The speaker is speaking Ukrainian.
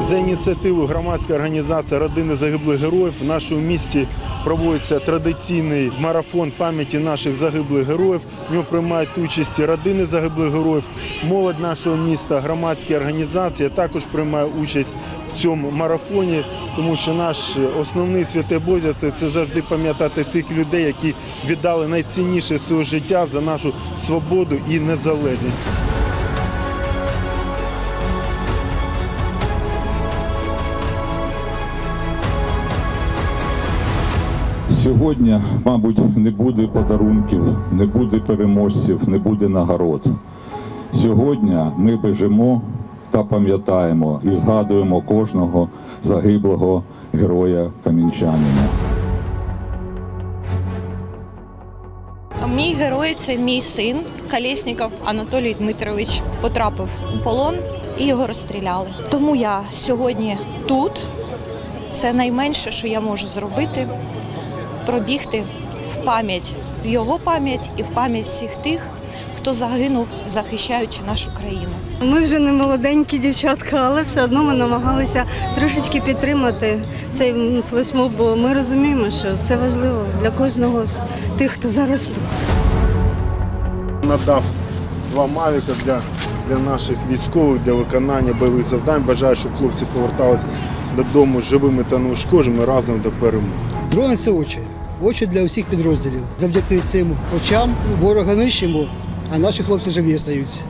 За ініціативою громадської організації Родини загиблих героїв в нашому місті проводиться традиційний марафон пам'яті наших загиблих героїв. В ньому приймають участь родини загиблих героїв, молодь нашого міста, громадські організації також приймає участь в цьому марафоні, тому що наш основний святе обов'язок – це завжди пам'ятати тих людей, які віддали найцінніше своє життя за нашу свободу і незалежність. Сьогодні, мабуть, не буде подарунків, не буде переможців, не буде нагород. Сьогодні ми бежимо та пам'ятаємо і згадуємо кожного загиблого героя камінчанина. Мій герой це мій син Колєсніков Анатолій Дмитрович. Потрапив у полон і його розстріляли. Тому я сьогодні тут. Це найменше, що я можу зробити пробігти в пам'ять, в його пам'ять і в пам'ять всіх тих, хто загинув, захищаючи нашу країну. Ми вже не молоденькі дівчатка, але все одно ми намагалися трошечки підтримати цей флешмоб, бо ми розуміємо, що це важливо для кожного з тих, хто зараз тут. надав два мавіка для, для наших військових для виконання бойових завдань. Бажаю, щоб хлопці повертались додому живими та неушкодженими разом до перемоги. Дрони це очі. Очі для усіх підрозділів. Завдяки цим очам ворога нищимо, а наші хлопці живі остаються.